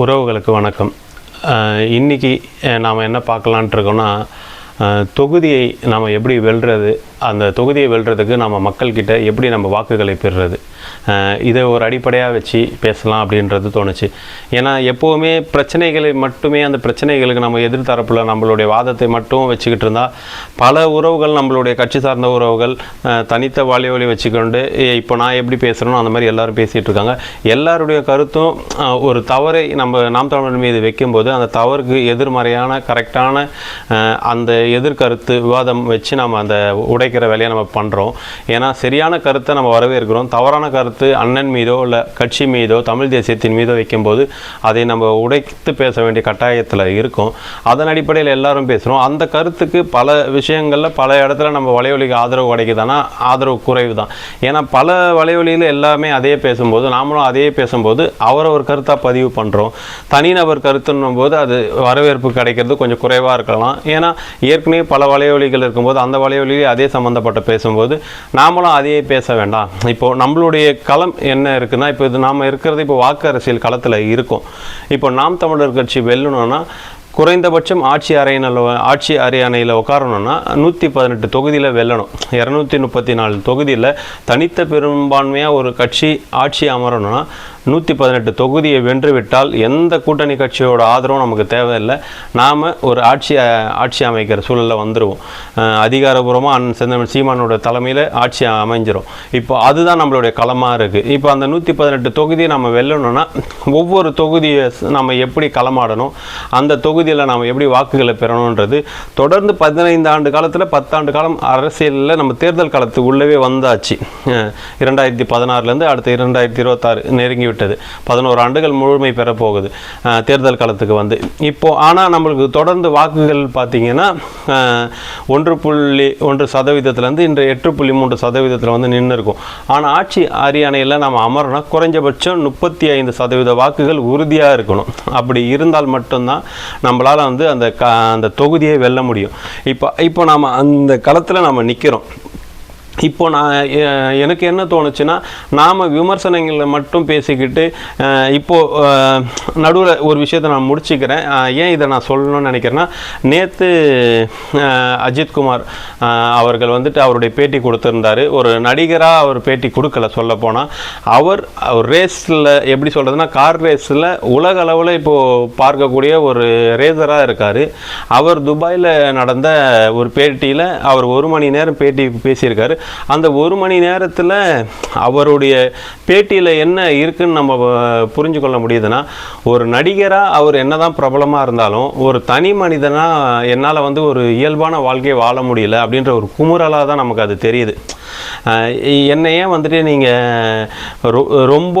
உறவுகளுக்கு வணக்கம். இன்றைக்கி இன்னைக்கு நாம் என்ன பார்க்கலான்ட்டு இருக்கோம்னா தொகுதியை நாம் எப்படி வெல்றது அந்த தொகுதியை வெல்றதுக்கு நம்ம மக்கள்கிட்ட எப்படி நம்ம வாக்குகளை பெறுறது இதை ஒரு அடிப்படையாக வச்சு பேசலாம் அப்படின்றது தோணுச்சு. ஏன்னா எப்போவுமே பிரச்சனைகளை மட்டுமே அந்த பிரச்சனைகளுக்கு நம்ம எதிர்த்தரப்பில் நம்மளுடைய வாதத்தை மட்டும் வச்சுக்கிட்டு இருந்தால் பல உறவுகள் நம்மளுடைய கட்சி சார்ந்த உறவுகள் தனித்த வாலியோலி வச்சுக்கொண்டு இப்போ நான் எப்படி பேசுகிறேனோ அந்த மாதிரி எல்லோரும் பேசிகிட்டு இருக்காங்க. எல்லாருடைய கருத்தும் ஒரு தவறை நம்ம நாம் தமிழர் மீது வைக்கும்போது அந்த தவறுக்கு எதிர்மறையான கரெக்டான அந்த எதிர்கருத்து விவாதம் வச்சு நம்ம அந்த உடைக்கிற வேலையை நம்ம பண்ணுறோம் ஏன்னா சரியான கருத்தை நம்ம வரவேற்கிறோம் தவறான கருத்து அண்ணன் மீதோ இல்லை கட்சி மீதோ தமிழ் தேசியத்தின் மீதோ வைக்கும்போது அதை நம்ம உடைத்து பேச வேண்டிய கட்டாயத்தில் இருக்கும். அதன் அடிப்படையில் எல்லாரும் பேசுகிறோம் அந்த கருத்துக்கு பல விஷயங்களில் பல இடத்துல நம்ம வலையொலிக்கு ஆதரவு கிடைக்குதுன்னா ஆதரவு குறைவு தான் ஏன்னா பல வலைவலியில் எல்லாமே அதே பேசும்போது நாமளும் அதே பேசும்போது அவரவர் கருத்தாக பதிவு பண்ணுறோம் தனிநபர் கருத்துன்னும் போது அது வரவேற்பு கிடைக்கிறது கொஞ்சம் குறைவாக இருக்கலாம். ஏன்னா ஏற்கனவே பல வலைவலிகள் இருக்கும்போது அந்த வலைவலியிலே அதே சம்மந்தப்பட்ட பேசும்போது நாமளும் அதையே பேச வேண்டாம். இப்போது நம்மளுடைய களம் என்ன இருக்குன்னா இப்போ இது நாம் இருக்கிறது இப்போ வாக்கு அரசியல் களத்தில் இருக்கும். இப்போ நாம் தமிழர் கட்சி வெல்லணும்னா குறைந்தபட்சம் ஆட்சி அறையினில் ஆட்சி அரியணையில் உட்காரணும்னா நூற்றி பதினெட்டு தொகுதியில் வெல்லணும். இரநூத்தி முப்பத்தி நாலு தொகுதியில் தனித்த பெரும்பான்மையாக ஒரு கட்சி ஆட்சி அமரணும்னா நூற்றி பதினெட்டு தொகுதியை வென்றுவிட்டால் எந்த கூட்டணி கட்சியோட ஆதரவும் நமக்கு தேவையில்லை. நாம் ஒரு ஆட்சி ஆட்சி அமைக்கிற சூழலில் வந்துடுவோம் அதிகாரபூர்வமாக அண்ணன் செந்தமிழ் சீமானோட தலைமையில் ஆட்சி அமைஞ்சிரும். இப்போ அதுதான் நம்மளுடைய களமாக இருக்குது இப்போ அந்த நூற்றி பதினெட்டு தொகுதியை நம்ம வெல்லணும்னா ஒவ்வொரு தொகுதியை நம்ம எப்படி களமாடணும் அந்த தொகுதியில் நாம் எப்படி வாக்குகளை பெறணுன்றது தொடர்ந்து பதினைந்து ஆண்டு காலத்தில் பத்தாண்டு காலம் அரசியலில் நம்ம தேர்தல் காலத்துக்கு உள்ளவே வந்தாச்சு. இரண்டாயிரத்தி பதினாறுலேருந்து அடுத்து இரண்டாயிரத்தி இருபத்தாறு நெருங்கி போய்விட்டது பதினோரு ஆண்டுகள் முழுமை பெறப்போகுது. தேர்தல் காலத்துக்கு வந்து. இப்போது ஆனால் நம்மளுக்கு தொடர்ந்து வாக்குகள் பார்த்திங்கன்னா ஒன்று புள்ளி ஒன்று சதவீதத்துலேருந்து இன்று எட்டு புள்ளி மூன்று சதவீதத்தில் வந்து நின்று இருக்கும். ஆனால் ஆட்சி அரியணையில் நம்ம அமரணும் குறைஞ்சபட்சம் முப்பத்தி ஐந்து சதவீத வாக்குகள் உறுதியாக இருக்கணும். அப்படி இருந்தால் மட்டும்தான் நம்மளால் வந்து அந்த க அந்த தொகுதியை வெல்ல முடியும். இப்போ இப்போ நாம் அந்த களத்தில் நம்ம நிற்கிறோம் இப்போ நான் எனக்கு என்ன தோணுச்சுன்னா நாம் விமர்சனங்களை மட்டும் பேசிக்கிட்டு இப்போது நடுவில் ஒரு விஷயத்தை நான் முடிச்சுக்கிறேன். ஏன் இதை நான் சொல்லணும்னு நினைக்கிறேன்னா நேற்று அஜித்குமார் அவர்கள் வந்துட்டு அவருடைய பேட்டி கொடுத்துருந்தாரு. ஒரு நடிகராக அவர் பேட்டி கொடுக்கல சொல்ல போனால் அவர் அவர் ரேஸில் எப்படி சொல்கிறதுனா கார் ரேஸில் உலக அளவில் இப்போது பார்க்கக்கூடிய ஒரு ரேசராக இருக்கார். அவர் துபாயில் நடந்த ஒரு பேட்டியில் அவர் ஒரு மணி நேரம் பேட்டி பேசியிருக்காரு. அந்த ஒரு மணி நேரத்தில் அவருடைய பேட்டியில் என்ன இருக்குன்னு நம்ம புரிஞ்சு கொள்ள முடியுதுன்னா ஒரு நடிகராக அவர் என்னதான் பிரபலமாக இருந்தாலும் ஒரு தனி மனிதனாக என்னால் வந்து ஒரு இயல்பான வாழ்க்கையை வாழ முடியல அப்படின்ற ஒரு குமுறலாக தான் நமக்கு அது தெரியுது. என்னையே ஏன் வந்துட்டு நீங்கள் ரொம்ப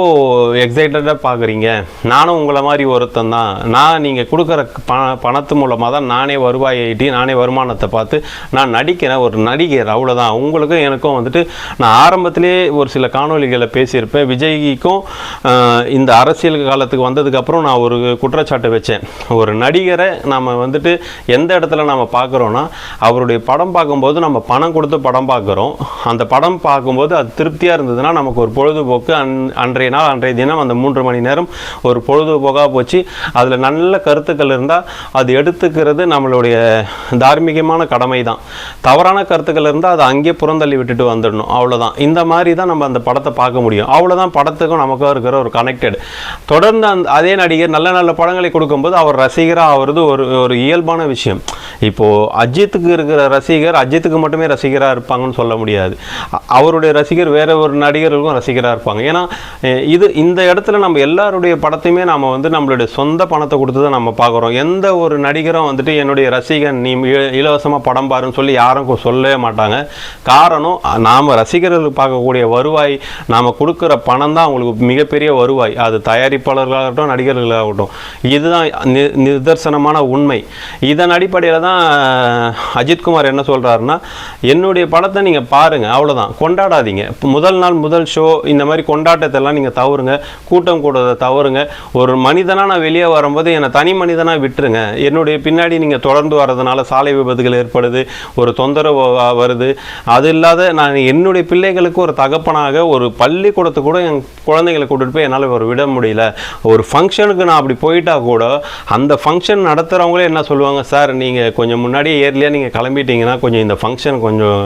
எக்ஸைட்டடாக பார்க்குறீங்க நானும் உங்களை மாதிரி ஒருத்தன் தான் நான் நீங்கள் கொடுக்குற பண பணத்து மூலமாக தான் நானே வருவாய் ஈட்டி நானே வருமானத்தை பார்த்து நான் நடிக்கிறேன். ஒரு நடிகர் அவ்வளோதான் உங்களுக்கும் எனக்கும் வந்துட்டு நான் ஆரம்பத்திலே ஒரு சில காணொளிகளை பேசியிருப்பேன். விஜய்க்கும் இந்த அரசியல் காலத்துக்கு வந்ததுக்கப்புறம் நான் ஒரு குற்றச்சாட்டு வச்சேன். ஒரு நடிகரை நம்ம வந்துட்டு எந்த இடத்துல நம்ம பார்க்குறோன்னா அவருடைய படம் பார்க்கும்போது நம்ம பணம் கொடுத்து படம் பார்க்குறோம். அந்த படம் பார்க்கும்போது அது திருப்தியாக இருந்ததுன்னா நமக்கு ஒரு பொழுதுபோக்கு அன் அன்றைய நாள் அன்றைய தினம் அந்த மூன்று மணி நேரம் ஒரு பொழுதுபோக்காக போச்சு. அதில் நல்ல கருத்துக்கள் இருந்தால் அது எடுத்துக்கிறது நம்மளுடைய தார்மீகமான கடமை தான் தவறான கருத்துக்கள் இருந்தால் அதை அங்கே புறந்தள்ளி விட்டுட்டு வந்துடணும். அவ்வளோதான் இந்த மாதிரி தான் நம்ம அந்த படத்தை பார்க்க முடியும். அவ்வளோதான் படத்துக்கும் நமக்கும் இருக்கிற ஒரு கனெக்டட் தொடர்ந்து அந்த அதே நடிகர் நல்ல நல்ல படங்களை கொடுக்கும்போது அவர் ரசிகராக ஆகிறது ஒரு ஒரு இயல்பான விஷயம். இப்போது அஜித்துக்கு இருக்கிற ரசிகர் அஜித்துக்கு மட்டுமே ரசிகராக இருப்பாங்கன்னு சொல்ல முடியாது. அவருடைய ரசிகர் வேற ஒரு நடிகர்களுக்கும் ரசிகராக இருப்பாங்க. ஏன்னா இது இந்த இடத்துல நம்ம எல்லாருடைய படத்தையுமே நம்ம வந்து நம்மளுடைய சொந்த பணத்தை கொடுத்து தான் நம்ம பார்க்குறோம். எந்த ஒரு நடிகரும் வந்துட்டு என்னுடைய ரசிகன் நீ இலவசமாக படம் பாருன்னு சொல்லி யாரும் சொல்லவே மாட்டாங்க. காரணம் நாம் ரசிகர்கள் பார்க்கக்கூடிய வருவாய் நாம் கொடுக்குற பணம் தான் அவங்களுக்கு மிகப்பெரிய வருவாய். அது தயாரிப்பாளர்களாகட்டும் நடிகர்களாகட்டும் இதுதான் நி- நிதர்சனமான உண்மை. இதன் அடிப்படையில் தான் அஜித்குமார் என்ன சொல்கிறாருன்னா என்னுடைய படத்தை நீங்கள் பாருங்கள் அவ்வளோதான் கொண்டாடாதீங்க. முதல் நாள் முதல் ஷோ இந்த மாதிரி கொண்டாட்டத்தெல்லாம் நீங்கள் தவறுங்க. கூட்டம் கூடுறதை தவறுங்க. ஒரு மனிதனாக நான் வெளியே வரும்போது என்னை தனி மனிதனாக விட்டுருங்க. என்னுடைய பின்னாடி நீங்கள் தொடர்ந்து வர்றதுனால சாலை விபத்துகள் ஏற்படுது ஒரு தொந்தரவு வருது. அது இல்லாத அதை நான் என்னுடைய பிள்ளைகளுக்கு ஒரு தகப்பனாக ஒரு பள்ளிக்கூடத்துக்கு கூட என் குழந்தைகளை கூட்டிட்டு போய் என்னால் ஒரு விட முடியல. ஒரு ஃபங்க்ஷனுக்கு நான் அப்படி போயிட்டா கூட அந்த ஃபங்க்ஷன் நடத்துகிறவங்களே என்ன சொல்லுவாங்க சார் நீங்கள் கொஞ்சம் முன்னாடியே ஏர்லியாக நீங்கள் கிளம்பிட்டீங்கன்னா கொஞ்சம் இந்த ஃபங்க்ஷன் கொஞ்சம்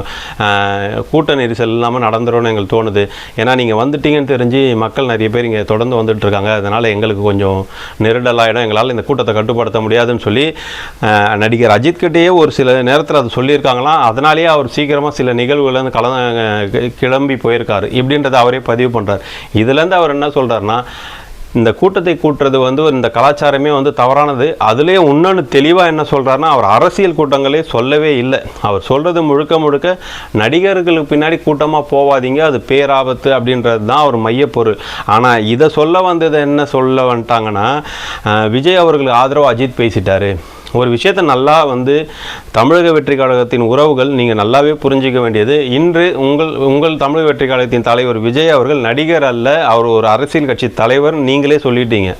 கூட்ட நெரிசல் இல்லாமல் நடந்துரும்னு எங்களுக்கு தோணுது. ஏன்னா நீங்கள் வந்துட்டீங்கன்னு தெரிஞ்சு மக்கள் நிறைய பேர் இங்கே தொடர்ந்து வந்துட்டு இருக்காங்க அதனால் எங்களுக்கு கொஞ்சம் நெருடலாயிடும் எங்களால் இந்த கூட்டத்தை கட்டுப்படுத்த முடியாதுன்னு சொல்லி நடிகர் அஜித் கிட்டேயே ஒரு சில நேரத்தில் அது சொல்லியிருக்காங்களாம். அதனாலேயே அவர் சீக்கிரமாக சில நிகழ்வுகளை வந்து கல கிளம்பி போயிருக்காரு. இப்படின்றத அவரே பதிவு பண்ணுறார் இதுலேருந்து அவர் என்ன சொல்கிறாருன்னா இந்த கூட்டத்தை கூட்டுறது வந்து இந்த கலாச்சாரமே வந்து தவறானது. அதுலேயே இன்னொன்று தெளிவாக என்ன சொல்கிறாருன்னா அவர் அரசியல் கூட்டங்களே சொல்லவே இல்லை. அவர் சொல்கிறது முழுக்க முழுக்க நடிகர்களுக்கு பின்னாடி கூட்டமாக போவாதீங்க அது பேராபத்து அப்படின்றது தான் அவர் மையப்பொருள். ஆனால் இதை சொல்ல வந்தது என்ன சொல்ல வந்துட்டாங்கன்னா விஜய் அவர்களுக்கு ஆதரவு அஜித் பேசிட்டாரு. ஒரு விஷயத்தை நல்லா வந்து தமிழக வெற்றி கழகத்தின் உறவுகள் நீங்கள் நல்லாவே புரிஞ்சிக்க வேண்டியது. இன்று உங்கள் உங்கள் தமிழக வெற்றி கழகத்தின் தலைவர் விஜய் அவர்கள் நடிகர் அல்ல அவர் ஒரு அரசியல் கட்சி தலைவர் நீங்களே சொல்லிட்டீங்க.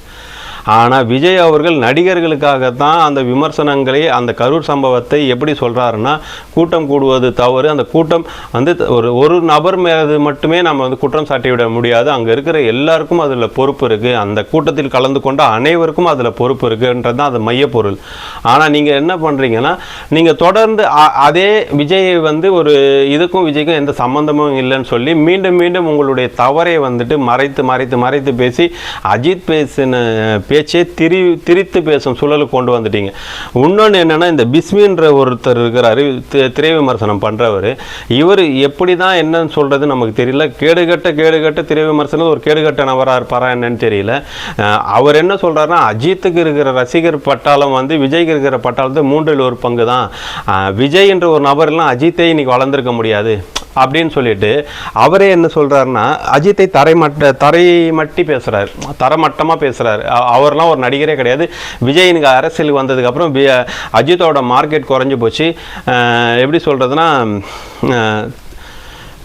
ஆனால் விஜய் அவர்கள் நடிகர்களுக்காகத்தான் அந்த விமர்சனங்களை அந்த கரூர் சம்பவத்தை எப்படி சொல்கிறாருன்னா கூட்டம் கூடுவது தவறு. அந்த கூட்டம் வந்து ஒரு ஒரு நபர் மேலது மட்டுமே நம்ம வந்து குற்றம் சாட்டி விட முடியாது. அங்கே இருக்கிற எல்லாருக்கும் அதில் பொறுப்பு இருக்குது அந்த கூட்டத்தில் கலந்து கொண்ட அனைவருக்கும் அதில் பொறுப்பு இருக்குன்றது தான் அது மையப்பொருள். ஆனால் நீங்கள் என்ன பண்ணுறீங்கன்னா நீங்கள் தொடர்ந்து அதே விஜயை வந்து ஒரு இதுக்கும் விஜய்க்கும் எந்த சம்மந்தமும் இல்லைன்னு சொல்லி மீண்டும் மீண்டும் உங்களுடைய தவறை வந்துட்டு மறைத்து மறைத்து மறைத்து பேசி அஜித் பேசின பேச்சே திரி திரித்து பேசும் சூழலுக்கு கொண்டு வந்துட்டீங்க. இன்னொன்று என்னன்னா இந்த பிஸ்மின்ற ஒருத்தர் இருக்கிறாரு திரை விமர்சனம் பண்ணுறவர் இவர் எப்படி தான் என்னன்னு சொல்கிறது நமக்கு தெரியல. கேடுகட்ட கேடுகட்ட திரை விமர்சனம் ஒரு கேடுகட்ட நபராக இருப்பாரா என்னன்னு தெரியல. அவர் என்ன சொல்றாருன்னா அஜித்துக்கு இருக்கிற ரசிகர் பட்டாளம் வந்து விஜய்க்கு இருக்கிற பட்டாளத்து மூன்றில் ஒரு பங்கு தான் விஜய் என்ற ஒரு நபர்லாம் அஜித்தை இன்னைக்கு வளர்ந்துருக்க முடியாது அப்படின்னு சொல்லிட்டு அவரே என்ன சொல்றாருன்னா அஜித்தை தரைமட்ட தரை மட்டி பேசுகிறார் தரமட்டமாக பேசுறாரு அவர் அவர்லாம் ஒரு நடிகரே கிடையாது. விஜய் எனக்கு அரசியலுக்கு வந்ததுக்கப்புறம் அஜித்தோட மார்க்கெட் குறைஞ்சு போச்சு. எப்படி சொல்றதுன்னா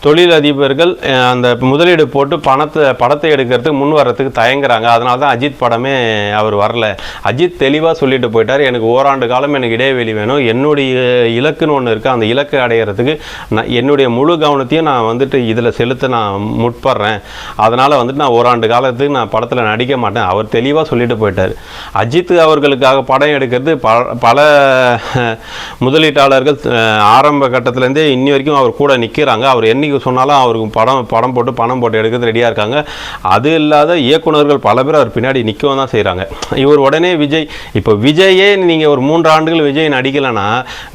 தொழிலதிபர்கள் அந்த முதலீடு போட்டு பணத்தை படத்தை எடுக்கிறதுக்கு முன் வர்றதுக்கு தயங்குறாங்க. அதனால தான் அஜித் படமே அவர் வரல. அஜித் தெளிவாக சொல்லிட்டு போயிட்டார். எனக்கு ஓராண்டு காலம் எனக்கு இடைவெளி வேணும். என்னுடைய இலக்குன்னு ஒன்று இருக்குது அந்த இலக்கு அடையிறதுக்கு நான் என்னுடைய முழு கவனத்தையும் நான் வந்துட்டு இதில் செலுத்த நான் முற்படுறேன். அதனால் வந்துட்டு நான் ஓராண்டு காலத்துக்கு நான் படத்தில் நடிக்க மாட்டேன். அவர் தெளிவாக சொல்லிட்டு போயிட்டார். அஜித் அவர்களுக்காக படம் எடுக்கிறது ப பல முதலீட்டாளர்கள் ஆரம்ப கட்டத்திலேருந்தே இன்னி வரைக்கும் அவர் கூட நிற்கிறாங்க அவர் என்னைக்கு சொன்னாலும் அவருக்கு படம் படம் போட்டு பணம் போட்டு எடுக்கிறது ரெடியாக இருக்காங்க. அது இல்லாத இயக்குனர்கள் பல பேர் அவர் பின்னாடி நிற்கவும் தான் செய்கிறாங்க இவர் உடனே விஜய் இப்போ விஜயே நீங்கள் ஒரு மூன்று ஆண்டுகள் விஜய் நடிக்கலைன்னா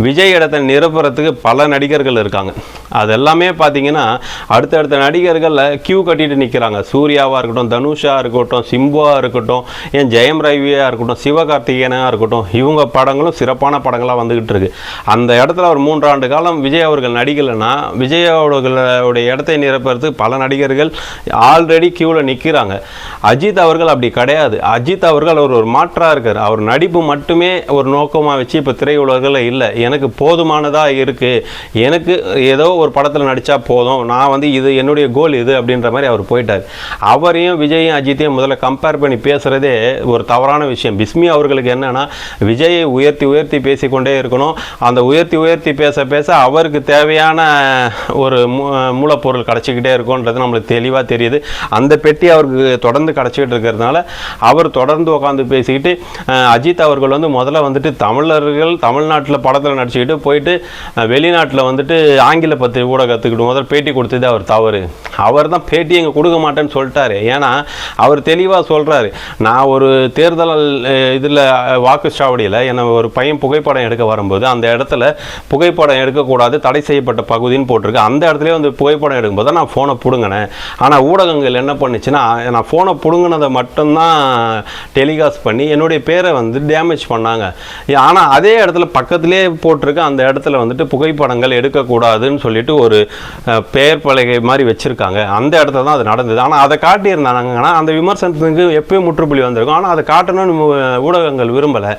விஜய் இடத்தை நிரப்புறதுக்கு பல நடிகர்கள் இருக்காங்க. அது எல்லாமே பார்த்தீங்கன்னா அடுத்தடுத்த நடிகர்களில் கியூ கட்டிட்டு நிற்கிறாங்க சூர்யாவாக இருக்கட்டும் தனுஷா இருக்கட்டும் சிம்புவா இருக்கட்டும் ஏன் ஜெயம் ரவியாக இருக்கட்டும் சிவகார்த்திகேயனாக இருக்கட்டும் இவங்க படங்களும் சிறப்பான படங்களாக வந்துகிட்டு இருக்கு. அந்த இடத்துல ஒரு மூன்றாண்டு காலம் விஜய் அவர்கள் நடிக்கலைன்னா விஜய் அவருடைய இடத்தை நிரப்புறதுக்கு பல நடிகர்கள் ஆல்ரெடி கியூவில் நிற்கிறாங்க அஜித் அவர்கள் அப்படி கிடையாது. அஜித் அவர்கள் அவர் ஒரு மாற்றாக இருக்கார். அவர் நடிப்பு மட்டுமே ஒரு நோக்கமாக வச்சு இப்போ திரையுலகில் இல்லை. எனக்கு போதுமானதாக இருக்குது எனக்கு ஏதோ ஒரு படத்தில் நடித்தா போதும். நான் வந்து இது என்னுடைய கோல் இது அப்படின்ற மாதிரி அவர் போயிட்டார். அவரையும் விஜயும் அஜித்தையும் முதல்ல கம்பேர் பண்ணி பேசுகிறதே ஒரு தவறான விஷயம். பிஸ்மி அவர்களுக்கு என்னென்னா விஜயை உயர்த்தி உயர்த்தி பேசிக்கொண்டே இருக்கணும். அந்த உயர்த்தி உயர்த்தி பேச பேச அவருக்கு தேவையான ஒரு மு மூலப்பொருள் கிடச்சிக்கிட்டே இருக்கும்ன்றது நம்மளுக்கு தெளிவாக தெரியுது. அந்த பெட்டி அவருக்கு தொடர்ந்து கிடச்சிக்கிட்டு இருக்கிறதுனால அவர் தொடர்ந்து உட்காந்து பேசிக்கிட்டு அஜித் அவர்கள் வந்து முதல்ல வந்துட்டு தமிழர்கள் தமிழ்நாட்டில் படத்தில் நடிச்சுக்கிட்டு போயிட்டு வெளிநாட்டில் வந்துட்டு ஆங்கில பத்தி ஊடகத்துக்கிட்டு கற்றுக்கிட்டு முதல்ல பேட்டி கொடுத்தது அவர் தவறு. அவர் தான் பேட்டி எங்கே கொடுக்க மாட்டேன்னு சொல்லிட்டாரு. ஏன்னா அவர் தெளிவாக சொல்கிறாரு நான் ஒரு தேர்தல் இதில் வாக்கு சாவடியில் என்னை ஒரு பையன் புகைப்படம் எடுக்க வரும்போது அந்த இடத்துல புகைப்படம் எடுக்கக்கூடாது தடை செய்யப்பட்ட பகுதின்னு போட்டிருக்கு. அந்த இடத்துலயே வந்து புகைப்படம் எடுக்கும்போது தான் நான் ஃபோனை பிடுங்கினேன். ஆனால் ஊடகங்கள் என்ன பண்ணுச்சுன்னா நான் ஃபோனை பிடுங்கினதை மட்டும்தான் டெலிகாஸ்ட் பண்ணி என்னுடைய பேரை வந்து டேமேஜ் பண்ணாங்க. ஆனால் அதே இடத்துல பக்கத்திலே போட்டிருக்க அந்த இடத்துல வந்துட்டு புகைப்படங்கள் எடுக்கக்கூடாதுன்னு சொல்லிட்டு ஒரு பெயர் பலகை மாதிரி வச்சுருக்காங்க. அந்த இடத்துல தான் அது நடந்தது. ஆனால் அதை காட்டியிருந்தாங்கன்னா அந்த விமர்சனத்துக்கு எப்பயும் முற்றுப்புள்ளி வந்திருக்கும். ஆனால் அதை காட்டணும்னு ஊடகங்கள் விரும்பலை.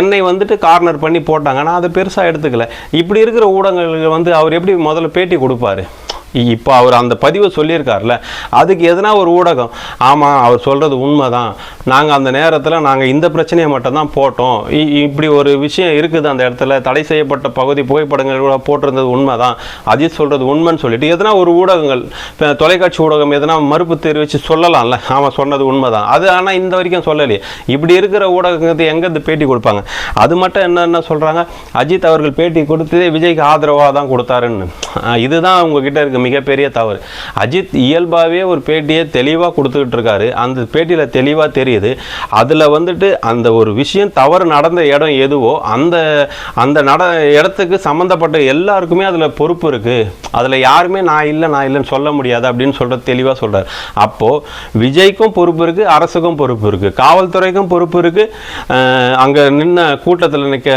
என்னை வந்துட்டு கார்னர் பண்ணி போட்டாங்க. அதை பெருசாக எடுத்துக்கல. இப்படி இருக்கிற ஊடகங்கள் வந்து அவர் எப்படி முதல்ல பேட்டி கொடுப்பாரு? পারে இப்போ அவர் அந்த பதிவை சொல்லியிருக்கார்ல அதுக்கு எதனா ஒரு ஊடகம் ஆமாம் அவர் சொல்கிறது உண்மை தான் நாங்கள் அந்த நேரத்தில் நாங்கள் இந்த பிரச்சனையை மட்டும்தான் போட்டோம் இ- இப்படி ஒரு விஷயம் இருக்குது அந்த இடத்துல தடை செய்யப்பட்ட பகுதி புகைப்படங்கள் கூட போட்டிருந்தது உண்மை தான் அஜித் சொல்கிறது உண்மைன்னு சொல்லிட்டு எதனா ஒரு ஊடகங்கள் இப்போ தொலைக்காட்சி ஊடகம் எதனா மறுப்பு தெரிவித்து சொல்லலாம்ல ஆமாம் சொன்னது உண்மை தான் அது ஆனால் இந்த வரைக்கும் சொல்லலையே இப்படி இருக்கிற ஊடகங்கிறது எங்கேருந்து பேட்டி கொடுப்பாங்க அது மட்டும் என்னென்ன சொல்கிறாங்க அஜித் அவர்கள் பேட்டி கொடுத்து விஜய்க்கு ஆதரவாக தான் கொடுத்தாருன்னு இதுதான் உங்ககிட்ட இருக்கு மிகப்பெரிய தவறு. அஜித் இயல்பாகவே ஒரு பேட்டியை தெளிவாக கொடுத்துக்கிட்டு இருக்காரு அந்த பேட்டியில் தெளிவாக தெரியுது. அதில் வந்துட்டு அந்த ஒரு விஷயம் தவறு நடந்த இடம் எதுவோ அந்த அந்த நட இடத்துக்கு சம்மந்தப்பட்ட எல்லாருக்குமே அதில் பொறுப்பு இருக்குது அதில் யாருமே நான் இல்லை நான் இல்லைன்னு சொல்ல முடியாது அப்படின்னு சொல்கிறது தெளிவாக சொல்கிறார் அப்போது விஜய்க்கும் பொறுப்பு இருக்குது அரசுக்கும் பொறுப்பு இருக்குது காவல்துறைக்கும் பொறுப்பு இருக்குது அங்கே நின்ன கூட்டத்தில் நிற்க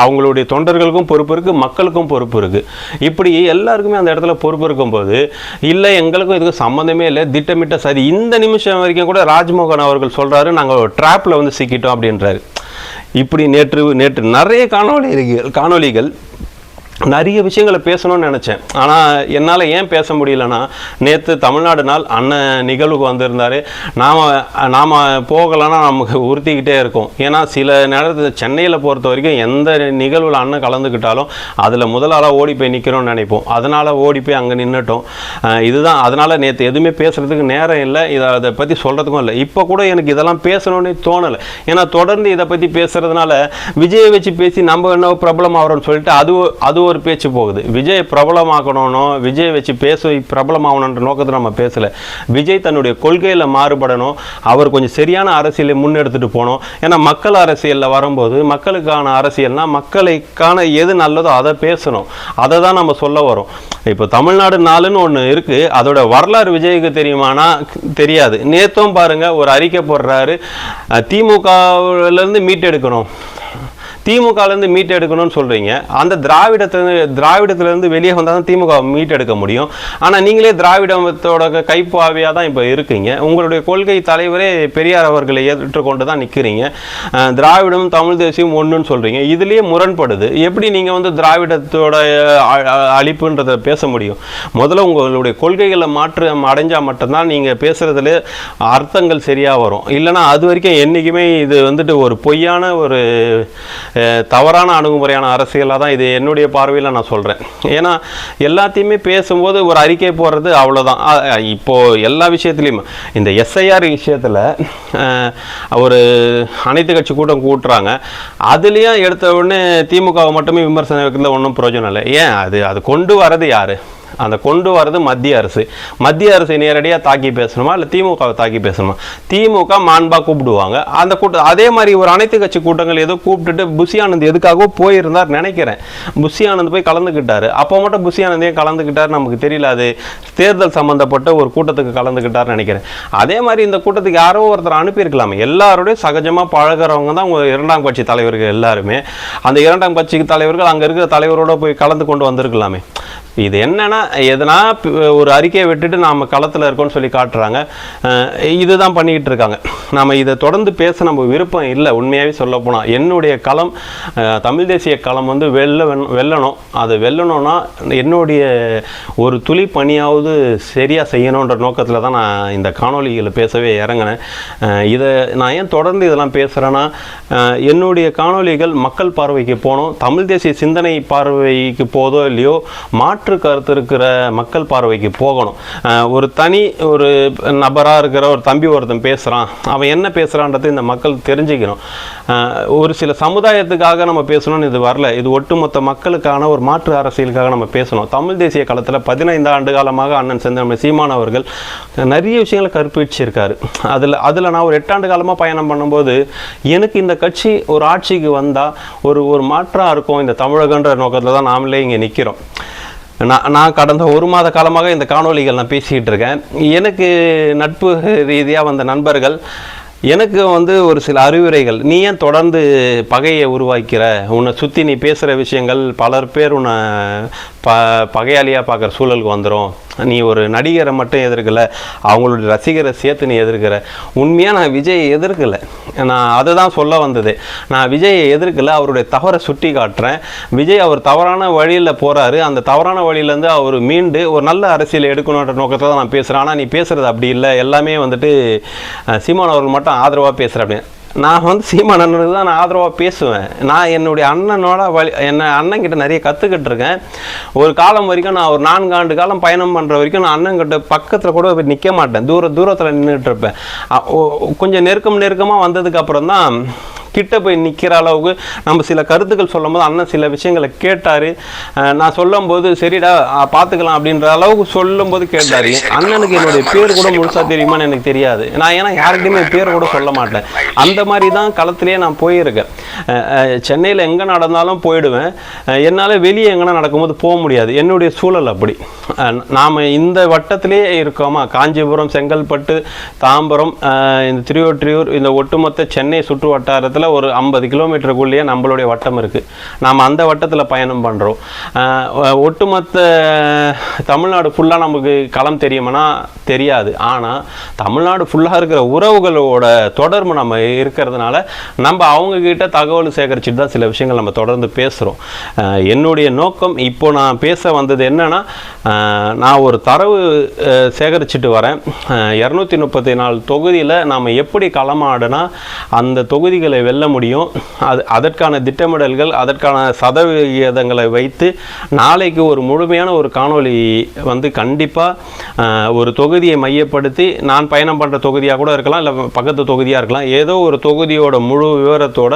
அவங்களுடைய தொண்டர்களுக்கும் பொறுப்பு இருக்குது மக்களுக்கும் பொறுப்பு இருக்குது இப்படி எல்லாருக்குமே அந்த இடத்துல பொறுப்பு இருக்கும்போது இல்லை எங்களுக்கும் இதுக்கு சம்மந்தமே இல்லை திட்டமிட்ட சரி இந்த நிமிஷம் வரைக்கும் கூட ராஜ்மோகன் அவர்கள் சொல்கிறாரு நாங்கள் ட்ராப்பில் வந்து சிக்கிட்டோம் அப்படின்றாரு. இப்படி நேற்று நேற்று நிறைய காணொலி காணொளிகள் நிறைய விஷயங்களை பேசணும்னு நினச்சேன். ஆனால் என்னால் ஏன் பேச முடியலன்னா நேற்று தமிழ்நாடு நாள் அண்ணன் நிகழ்வுக்கு வந்திருந்தார். நாம் நாம் போகலைன்னா நமக்கு உறுத்திக்கிட்டே இருக்கும். ஏன்னா சில நேரத்தில் சென்னையில் பொறுத்த வரைக்கும் எந்த நிகழ்வில் அண்ணன் கலந்துக்கிட்டாலும் அதில் முதலாளாக ஓடி போய் நிற்கிறோம்னு நினைப்போம். அதனால் ஓடி போய் அங்கே நின்றுட்டோம் இதுதான். அதனால் நேற்று எதுவுமே பேசுகிறதுக்கு நேரம் இல்லை. இதை அதை பற்றி சொல்கிறதுக்கும் இல்லை. இப்போ கூட எனக்கு இதெல்லாம் பேசணும்னு தோணலை. ஏன்னா தொடர்ந்து இதை பற்றி பேசுகிறதுனால விஜயை வச்சு பேசி நம்ம என்ன பிரபலம் ஆகிறோம்னு சொல்லிட்டு அது அது ஒரு பேச்சு போகுது. விஜய் பிரபலமாக்கணும் விஜய் வச்சு பேச பிரபலமாகணுன்ற நோக்கத்தை நம்ம பேசலை. விஜய் தன்னுடைய கொள்கையில் மாறுபடணும். அவர் கொஞ்சம் சரியான அரசியலை முன்னெடுத்துட்டு போகணும். ஏன்னா மக்கள் அரசியலில் வரும்போது மக்களுக்கான அரசியல்னா மக்களுக்கான எது நல்லதோ அதை பேசணும். அதை தான் நம்ம சொல்ல வரோம். இப்போ தமிழ்நாடு நாளுன்னு ஒன்று இருக்குது அதோட வரலாறு விஜய்க்கு தெரியுமானா? தெரியாது. நேத்தும் பாருங்க ஒரு அறிக்கை போடுறாரு. திமுகவிலேருந்து மீட்டெடுக்கணும். திமுகலேருந்து மீட் எடுக்கணும்னு சொல்கிறீங்க அந்த திராவிடத்திலேருந்து திராவிடத்திலேருந்து வெளியே வந்தால் தான் திமுக மீட் எடுக்க முடியும். ஆனால் நீங்களே திராவிடத்தோட கைப்பாவியாக தான் இப்போ இருக்கீங்க. உங்களுடைய கொள்கை தலைவரே பெரியார் அவர்களை ஏற்றுக்கொண்டு தான் நிற்கிறீங்க திராவிடம் தமிழ் தேசியம் ஒன்றுன்னு சொல்கிறீங்க இதுலேயே முரண்படுது. எப்படி நீங்கள் வந்து திராவிடத்தோட அ- அழிப்புன்றதை பேச முடியும்? முதல்ல உங்களுடைய கொள்கைகளை மாற்றம் அடைஞ்சால் மட்டும்தான் நீங்கள் பேசுகிறதுல அர்த்தங்கள் சரியாக வரும். இல்லைன்னா அது வரைக்கும் என்றைக்குமே இது வந்துட்டு ஒரு பொய்யான ஒரு தவறான அணுகுமுறையான அரசியலாக தான் இது என்னுடைய பார்வையில் நான் சொல்கிறேன் ஏன்னா எல்லாத்தையுமே பேசும்போது ஒரு அறிக்கை போடுறது அவ்வளோதான் இப்போது எல்லா விஷயத்துலையும் இந்த எஸ்ஐஆர் விஷயத்தில் ஒரு அனைத்து கட்சி கூட்டம் கூட்டுறாங்க. அதுலேயும் எடுத்த உடனே திமுகவை மட்டுமே விமர்சனம் இருக்கிறது ஒன்றும் பிரயோஜனம் இல்லை. ஏன்? அது அது கொண்டு வரது யார்? அந்த கொண்டு வரது மத்திய அரசு. மத்திய அரசை நேரடியாக தாக்கி பேசணுமா? இல்லை திமுகவை தாக்கி பேசணுமா? திமுக மாண்பா கூப்பிடுவாங்க. அந்த கூட்டம் அதே மாதிரி ஒரு அனைத்து கட்சி கூட்டங்கள் ஏதோ கூப்பிட்டுட்டு புஷியானந்த் எதுக்காகவோ போயிருந்தார் நினைக்கிறேன். புஷியானந்த் போய் கலந்துக்கிட்டார் அப்போ மட்டும் புஷியானந்தையும் கலந்துக்கிட்டார் நமக்கு தெரியல. அது தேர்தல் சம்மந்தப்பட்ட ஒரு கூட்டத்துக்கு கலந்துக்கிட்டார் நினைக்கிறேன். அதே மாதிரி இந்த கூட்டத்துக்கு யாரோ ஒருத்தர் அனுப்பியிருக்கலாமே. எல்லாரோடையும் சகஜமாக பழகுறவங்க தான் உங்கள் இரண்டாம் கட்சி தலைவர்கள் எல்லாருமே. அந்த இரண்டாம் கட்சி தலைவர்கள் அங்கே இருக்கிற தலைவரோட போய் கலந்து கொண்டு வந்திருக்கலாமே. இது என்னன்னா எதனா ஒரு அறிக்கையை விட்டுட்டு நாம் களத்தில் இருக்கோம்னு சொல்லி காட்டுறாங்க. இதுதான் பண்ணிக்கிட்டு இருக்காங்க. நாம் இதை தொடர்ந்து பேச நம்ம விருப்பம் இல்லை. உண்மையாகவே சொல்லப்போனால் என்னுடைய களம் தமிழ் தேசிய களம் வந்து வெல்ல வெல்லணும். அதை வெல்லணும்னா என்னுடைய ஒரு துளி பணியாவது சரியாக செய்யணுன்ற நோக்கத்தில் தான் நான் இந்த காணொளிகளை பேசவே இறங்கினேன். இதை நான் ஏன் தொடர்ந்து இதெல்லாம் பேசுகிறேன்னா என்னுடைய காணொளிகள் மக்கள் பார்வைக்கு போகணும். தமிழ் தேசிய சிந்தனை பார்வைக்கு போதோ இல்லையோ மாற்று கருத்து இருக்கிற மக்கள் பார்வைக்கு போகணும். ஒரு தனி ஒரு நபராக இருக்கிற ஒரு தம்பி ஒருத்தன் பேசுகிறான் அவன் என்ன பேசுகிறான்றது இந்த மக்கள் தெரிஞ்சுக்கணும். ஒரு சில சமுதாயத்துக்காக நம்ம பேசணும்னு இது வரல. இது ஒட்டுமொத்த மக்களுக்கான ஒரு மாற்று அரசியலுக்காக நம்ம பேசணும். தமிழ் தேசிய காலத்தில் பதினைந்து ஆண்டு காலமாக அண்ணன் செந்தமிழ் சீமான் அவர்கள் நிறைய விஷயங்களை கற்பிச்சிருக்காரு. அதில் அதில் நான் ஒரு எட்டாண்டு காலமாக பயணம் பண்ணும்போது எனக்கு இந்த கட்சி ஒரு ஆட்சிக்கு வந்தால் ஒரு ஒரு மாற்றாக இருக்கும் இந்த தமிழகன்ற நோக்கத்தில் தான் நாமளே இங்கே நிற்கிறோம் நான் நான் கடந்த ஒரு மாத காலமாக இந்த காணொளிகள் நான் பேசிக்கிட்டு இருக்கேன் எனக்கு நட்பு ரீதியாக வந்த நண்பர்கள் எனக்கு வந்து ஒரு சில அறிவுரைகள் நீ ஏன் தொடர்ந்து பகையை உருவாக்கிற? உன்னை சுற்றி நீ பேசுகிற விஷயங்கள் பலர் பேர் உன்னை ப பகையாளியாக பார்க்குற சூழலுக்கு வந்துடும் நீ ஒரு நடிகரை மட்டும் எதிர்க்கலை அவங்களுடைய ரசிகரை சேர்த்து நீ எதிர்க்கிற. உண்மையாக நான் விஜயை எதிர்க்கலை. நான் அதை தான் சொல்ல வந்தது. நான் விஜயை எதிர்க்கலை அவருடைய தவறை சுட்டி காட்டுறேன். விஜய் அவர் தவறான வழியில் போகிறாரு அந்த தவறான வழியிலேருந்து அவர் மீண்டு ஒரு நல்ல அரசியல் எடுக்கணுன்ற நோக்கத்தை தான் நான் பேசுகிறேன் ஆனால் நீ பேசுகிறது அப்படி இல்லை. எல்லாமே வந்துட்டு சீமான் அவர்கள் மட்டும் ஆதரவாக பேசுகிற அப்படின்னு நான் வந்து சீமான் அண்ணனுக்கு தான் நான் ஆதரவாக பேசுவேன். நான் என்னுடைய அண்ணனோட வழி என்ன அண்ணன்கிட்ட நிறைய கற்றுக்கிட்டு இருக்கேன். ஒரு காலம் வரைக்கும் நான் ஒரு நான்கு ஆண்டு காலம் பயணம் பண்ணுற வரைக்கும் நான் அண்ணன்கிட்ட பக்கத்தில் கூட போய் நிற்க மாட்டேன். தூர தூரத்தில் நின்றுட்டு இருப்பேன். கொஞ்சம் நெருக்கம் நெருக்கமாக வந்ததுக்கப்புறம் தான் கிட்ட போய் நிற்கிற அளவுக்கு நம்ம சில கருத்துக்கள் சொல்லும்போது அண்ணன் சில விஷயங்களை கேட்டார். நான் சொல்லும்போது சரிடா அஹ், பார்த்துக்கலாம் அப்படின்ற அளவுக்கு சொல்லும்போது கேட்டார். அண்ணனுக்கு என்னுடைய பேர் கூட முழுசாக தெரியுமான்னு எனக்கு தெரியாது. நான் ஏன்னா யார்கிட்டையுமே பேர் கூட சொல்ல மாட்டேன். அந்த மாதிரி தான் களத்திலேயே நான் போயிருக்கேன். சென்னையில் எங்கே நடந்தாலும் போயிடுவேன். என்னால் வெளியே எங்கன்னா நடக்கும்போது போக முடியாது. என்னுடைய சூழல் அப்படி. நாம் இந்த வட்டத்திலே இருக்கோமா? காஞ்சிபுரம் செங்கல்பட்டு தாம்பரம் இந்த திருவொற்றியூர் இந்த ஒட்டுமொத்த சென்னை சுற்று வட்டாரத்தில் ஒரு ஐம்பது கிலோமீட்டருக்குள்ளேயே நம்மளுடைய வட்டம் இருக்குது நாம் அந்த வட்டத்தில் பயணம் பண்ணுறோம் ஒட்டுமொத்த தமிழ்நாடு ஃபுல்லாக நமக்கு களம் தெரியுமானா தெரியாது. ஆனால் தமிழ்நாடு ஃபுல்லாக இருக்கிற உறவுகளோட தொடர்பு நம்ம இருக்கிறதுனால நம்ம அவங்க கிட்ட தகவல் சேகரிச்சுட்டு தான் சில விஷயங்கள் நம்ம தொடர்ந்து பேசுகிறோம் என்னுடைய நோக்கம் இப்போ நான் பேச வந்தது என்னன்னா நான் ஒரு தரவு சேகரிச்சுட்டு வரேன். இரநூத்தி முப்பத்தி நாலு தொகுதியில் நாம் எப்படி களமாடுனா அந்த தொகுதிகளை வெல்ல முடியும். அது அதற்கான திட்டமிடல்கள் அதற்கான சதவிகிதங்களை வைத்து நாளைக்கு ஒரு முழுமையான ஒரு காணொளி வந்து கண்டிப்பாக ஒரு தொகுதியை மையப்படுத்தி நான் பயணம் பண்ணுற தொகுதியாக கூட இருக்கலாம் இல்லை பக்கத்து தொகுதியாக இருக்கலாம் ஏதோ ஒரு தொகுதியோட முழு விவரத்தோட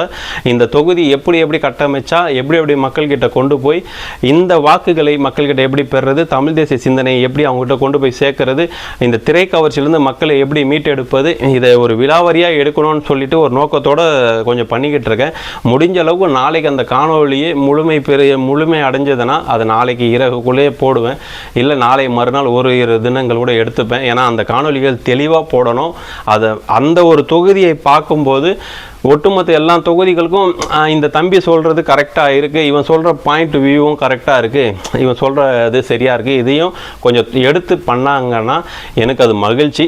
இந்த தொகுதி எப்படி எப்படி கட்டமைச்சா எப்படி எப்படி மக்கள்கிட்ட கொண்டு போய் இந்த வாக்குகளை மக்கள்கிட்ட எப்படி பெறுறது தமிழ் தேசிய சிந்தனையை எப்படி அவங்ககிட்ட கொண்டு போய் சேர்க்கறது இந்த திரைக்கவர்ச்சியிலேருந்து மக்களை எப்படி மீட்டெடுப்பது இதை ஒரு விலாவரியாக எடுக்கணும்னு சொல்லிட்டு ஒரு நோக்கத்தோடு கொஞ்சம் பண்ணிக்கிட்டு இருக்கேன். முடிஞ்ச அளவுக்கு நாளைக்கு அந்த காணொலியே முழுமை பெரிய முழுமை அடைஞ்சதுன்னா அது நாளைக்கு இரவுக்குள்ளேயே போடுவேன். இல்லை நாளை மறுநாள் ஒரு இரு தினங்கள் கூட எடுத்துப்பேன். ஏன்னா அந்த காணொலிகள் தெளிவாக போடணும். அதை அந்த ஒரு தொகுதியை பார்க்கும்போது ஒட்டுமொத்த எல்லா தொகுதிகளுக்கும் இந்த தம்பி சொல்கிறது கரெக்டாக இருக்குது இவன் சொல்கிற பாயிண்ட் வியூவும் கரெக்டாக இருக்குது இவன் சொல்கிற இது சரியாக இருக்குது இதையும் கொஞ்சம் எடுத்து பண்ணாங்கன்னா எனக்கு அது மகிழ்ச்சி.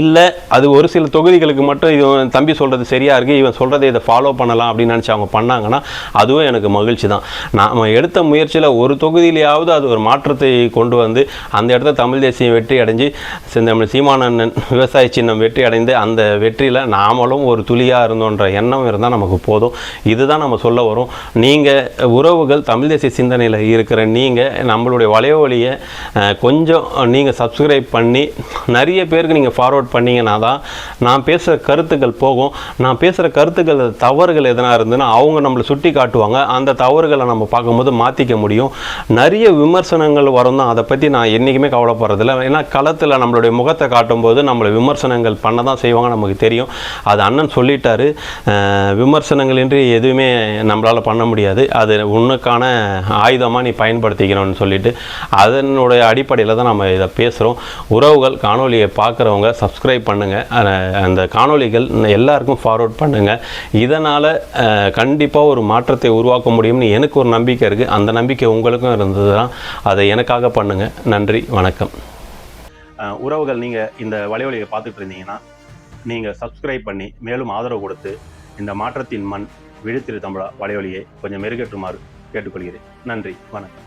இல்லை அது ஒரு சில தொகுதிகளுக்கு மட்டும் இவன் தம்பி சொல்கிறது சரியாக இருக்குது இவன் சொல்கிறத இதை ஃபாலோ பண்ணலாம் அப்படின்னு நினச்சி அவங்க பண்ணாங்கன்னா அதுவும் எனக்கு மகிழ்ச்சி தான். நாம் எடுத்த முயற்சியில் ஒரு தொகுதியிலேயாவது அது ஒரு மாற்றத்தை கொண்டு வந்து அந்த இடத்த தமிழ் தேசியம் வெற்றி அடைஞ்சு செந்தமிழ் சீமானண்ணன் விவசாய சின்னம் வெற்றி அடைந்து அந்த வெற்றியில் நாமளும் ஒரு துளியாக இருந்தோன்ற எண்ணம் இருந்தால் நமக்கு போதும். இதுதான் நம்ம சொல்ல வரோம். நீங்கள் உறவுகள் தமிழ் தேசிய சிந்தனையில் இருக்கிற நீங்கள் நம்மளுடைய வலைவலியை கொஞ்சம் நீங்கள் சப்ஸ்கிரைப் பண்ணி நிறைய பேருக்கு நீங்கள் ஃபார்வர்ட் பண்ணீங்கன்னா தான் நான் பேசுகிற கருத்துக்கள் போகும். நான் பேசுகிற கருத்துக்கள் தவறுகள் எதனா இருந்துன்னா அவங்க நம்மளை சுட்டி காட்டுவாங்க. அந்த தவறுகளை நம்ம பார்க்கும்போது மாற்றிக்க முடியும். நிறைய விமர்சனங்கள் வரும் தான். அதை பற்றி நான் என்றைக்குமே கவலைப்படுறதில்ல. ஏன்னா களத்தில் நம்மளுடைய முகத்தை காட்டும்போது நம்மளை விமர்சனங்கள் பண்ண தான் செய்வாங்க நமக்கு தெரியும். அது அண்ணன் சொல்லிட்டாரு. விமர்சனங்கள் இன்றி எதுவுமே நம்மளால் பண்ண முடியாது. அது உன்னுக்கான ஆயுதமாக நீ பயன்படுத்திக்கணும்னு சொல்லிட்டு அதனுடைய அடிப்படையில் தான் நம்ம இதை பேசுகிறோம் உறவுகள் காணொலியை பார்க்குறவங்க சப்ஸ்கிரைப் பண்ணுங்கள் அந்த காணொளிகள் எல்லாருக்கும் ஃபார்வர்ட் பண்ணுங்கள் இதனால் கண்டிப்பாக ஒரு மாற்றத்தை உருவாக்க முடியும்னு எனக்கு ஒரு நம்பிக்கை இருக்குது அந்த நம்பிக்கை உங்களுக்கும் இருந்ததுன்னா அதை எனக்காக பண்ணுங்கள் நன்றி வணக்கம். உறவுகள் நீங்கள் இந்த வலைவலியை பார்த்துட்டு இருந்தீங்கன்னா நீங்கள் சப்ஸ்கிரைப் பண்ணி மேலும் ஆதரவு கொடுத்து இந்த மாற்றத்தின் மண் விழுத்திரு தமிழா வலைவலியை கொஞ்சம் மெருகேற்றுமாறு கேட்டுக்கொள்கிறேன். நன்றி வணக்கம்.